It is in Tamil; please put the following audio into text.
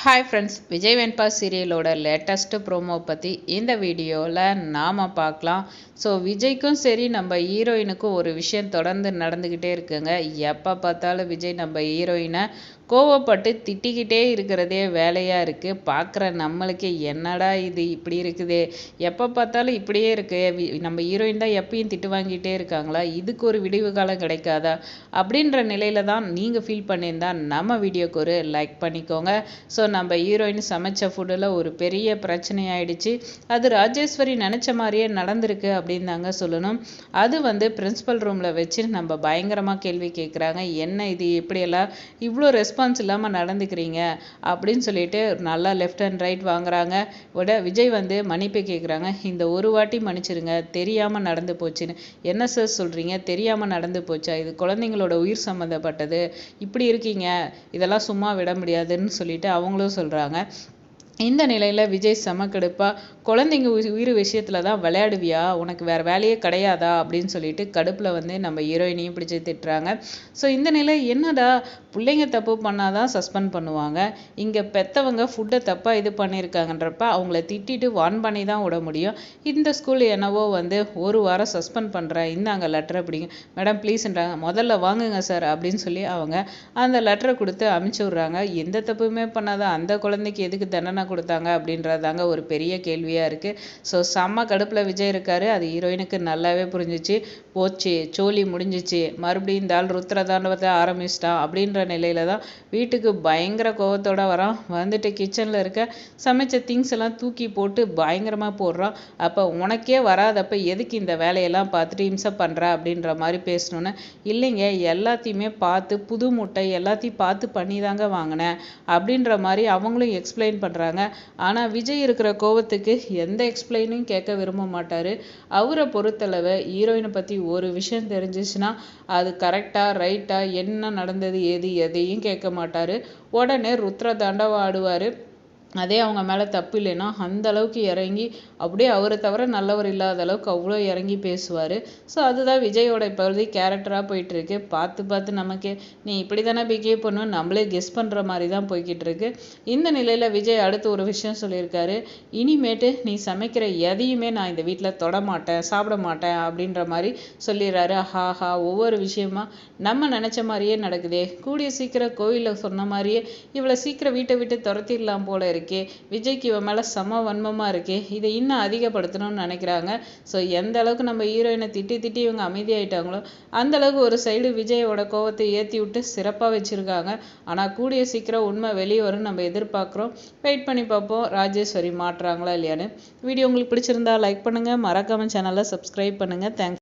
ஹாய் ஃப்ரெண்ட்ஸ் விஜய் வெண்பா சீரியலோட லேட்டஸ்ட்டு ப்ரோமோ பற்றி இந்த வீடியோவில் நாம் பார்க்கலாம். ஸோ விஜய்க்கும் சரி நம்ம ஹீரோயினுக்கும் ஒரு விஷயம் தொடர்ந்து நடந்துக்கிட்டே இருக்குங்க. எப்போ பார்த்தாலும் விஜய் நம்ம ஹீரோயினை கோவப்பட்டு திட்டிக்கிட்டே இருக்கிறதே வேலையாக இருக்குது பார்க்குற நம்மளுக்கே என்னடா இது இப்படி இருக்குது? எப்போ பார்த்தாலும் இப்படியே இருக்குது நம்ம ஹீரோயின் தான் எப்பயும் திட்டு வாங்கிட்டே இருக்காங்களா? இதுக்கு ஒரு விடிவு காலம் கிடைக்காதா? அப்படின்ற நிலையில தான் நீங்கள் ஃபீல் பண்ணியிருந்தால் நம்ம வீடியோக்கு ஒரு லைக் பண்ணிக்கோங்க. ஸோ நம்ம ஹீரோயின் சமைச்ச ஃபுட்டில் ஒரு பெரிய பிரச்சனை ஆயிடுச்சு அது ராஜேஸ்வரி நினச்ச மாதிரியே நடந்திருக்கு அப்படின்னு தாங்க சொல்லணும். அது வந்து பிரின்ஸிபல் ரூமில் வச்சு நம்ம பயங்கரமாக கேள்வி கேட்குறாங்க என்ன இது? இப்படியெல்லாம் இவ்வளோ ரெஸ்பான்ஸ் இல்லாமல் நடந்துக்கிறீங்க? அப்படின்னு சொல்லிட்டு நல்லா லெஃப்ட் அண்ட் ரைட் வாங்குறாங்க. விட விஜய் வந்து மன்னிப்பு கேட்குறாங்க இந்த ஒரு வாட்டி மன்னிச்சிருங்க. தெரியாமல் நடந்து போச்சுன்னு. என்ன சார் சொல்கிறீங்க தெரியாமல் நடந்து போச்சா? இது குழந்தைங்களோட உயிர் சம்மந்தப்பட்டது இப்படி இருக்கீங்க. இதெல்லாம் சும்மா விட முடியாதுன்னு சொல்லிட்டு அவங்க அவங்களும் சொல்கிறாங்க இந்த நிலையில் விஜய் செம குழந்தைங்க உயிர் விஷயத்தில் தான் விளையாடுவியா? உனக்கு வேறு வேலையே கிடையாதா? அப்படின்னு சொல்லிட்டு கடுப்பில் வந்து நம்ம ஹீரோயினையும் பிடிச்சி திட்டுறாங்க. ஸோ இந்த நிலை என்னடா? பிள்ளைங்க தப்பு பண்ணால் தான் சஸ்பெண்ட் பண்ணுவாங்க. இங்கே பெற்றவங்க ஃபுட்டை தப்பாக இது பண்ணியிருக்காங்கன்றப்ப அவங்கள திட்டிட்டு வான் பண்ணி தான் விட முடியும். இந்த ஸ்கூல் என்னவோ வந்து ஒரு வாரம் சஸ்பெண்ட் பண்ணுறேன் இந்தாங்க லெட்டரை பிடிங்க மேடம் ப்ளீஸ்ன்றாங்க முதல்ல வாங்குங்க சார் அப்படின்னு சொல்லி அவங்க அந்த லெட்டரை கொடுத்து அமுச்சு விட்றாங்க. எந்த தப்புமே பண்ணாத அந்த குழந்தைக்கு எதுக்கு தண்டனை கொடுத்தாங்க அப்படின்றதாங்க ஒரு பெரிய கேள்வியாக இருக்குது ஸோ செம்ம கடுப்பில் விஜய் இருக்கார். அது ஹீரோயினுக்கு நல்லாவே புரிஞ்சிச்சு. போச்சு சோழி முடிஞ்சிச்சு மறுபடியும் இந்த ஆள் ருத்ரதாண்டவத்தை ஆரம்பிச்சிட்டான் அப்படின்ற நிலையில தான் வீட்டுக்கு பயங்கர கோவத்தோட வரான் வந்துட்டு கிச்சனில் இருக்க சமைச்ச திங்ஸ் எல்லாம் தூக்கி போட்டு பயங்கரமாக போடுறான் அப்போ உனக்கே வராதப்ப எதுக்கு இந்த வேலையெல்லாம் பார்த்துட்டு இம்சப் பண்ணுற அப்படின்ற மாதிரி பேசணுன்னு இல்லைங்க எல்லாத்தையுமே பார்த்து புது முட்டை எல்லாத்தையும் பார்த்து பண்ணி தாங்க வாங்கினேன் அப்படின்ற மாதிரி அவங்களும் எக்ஸ்பிளைன் பண்ணுறாங்க ஆனால் விஜய் இருக்கிற கோவத்துக்கு எந்த எக்ஸ்பிளைனும் கேட்க விரும்ப மாட்டார். அவரை பொறுத்தளவு ஹீரோயினை பற்றி ஒரு விஷயம் தெரிஞ்சிச்சுன்னா அது கரெக்டாக ரைட்டாக என்ன நடந்தது ஏது எதையும் கேட்க மாட்டார். உடனே ருத்ர தாண்டவம் ஆடுவார். அதே அவங்க மேலே தப்பு இல்லைன்னா அந்த அளவுக்கு இறங்கி அப்படியே அவரை தவிர நல்லவர் இல்லாத அளவுக்கு அவ்வளோ இறங்கி பேசுவார். ஸோ அதுதான் விஜயோட இப்போதைக்கு கேரக்டராக போயிட்டுருக்கு. பார்த்து பார்த்து நமக்கே நீ இப்படி தானே பிகேவ் பண்ணும் நம்மளே கெஸ் பண்ணுற மாதிரி தான் போய்கிட்டு இருக்கு இந்த நிலையில் விஜய் அடுத்து ஒரு விஷயம் சொல்லியிருக்காரு. இனிமேட்டு நீ சமைக்கிற எதையுமே நான் இந்த வீட்டில் தொட மாட்டேன் சாப்பிட மாட்டேன் அப்படின்ற மாதிரி சொல்லிடுறாரு. ஹாஹா ஒவ்வொரு விஷயமா நம்ம நினச்ச மாதிரியே நடக்குதே. கூடிய சீக்கிரம் கோவிலில் சொன்ன மாதிரியே இவ்வளோ சீக்கிரம் வீட்டை விட்டு துரத்திடலாம் போல இருக்கு. இருக்கே. விஜய்க்கு இவன் மேலே செம வன்மமாக இருக்கே. இதை இன்னும் அதிகப்படுத்தணும்னு நினைக்கிறாங்க. ஸோ எந்த அளவுக்கு நம்ம ஹீரோயினை திட்டி திட்டி இவங்க அமைதியாயிட்டாங்களோ அந்த அளவுக்கு ஒரு சைடு விஜயோட கோவத்தை ஏற்றி விட்டு சிறப்பாக வச்சுருக்காங்க. ஆனால் கூடிய சீக்கிரம் உண்மை வெளியே வரும்னு நம்ம எதிர்பார்க்குறோம். வெயிட் பண்ணி பார்ப்போம். ராஜேஸ்வரி மாட்டுறாங்களா இல்லையான்னு. வீடியோ உங்களுக்கு பிடிச்சிருந்தா லைக் பண்ணுங்கள் மறக்காமல் சேனலை சப்ஸ்கிரைப் பண்ணுங்கள் தேங்க்ஸ்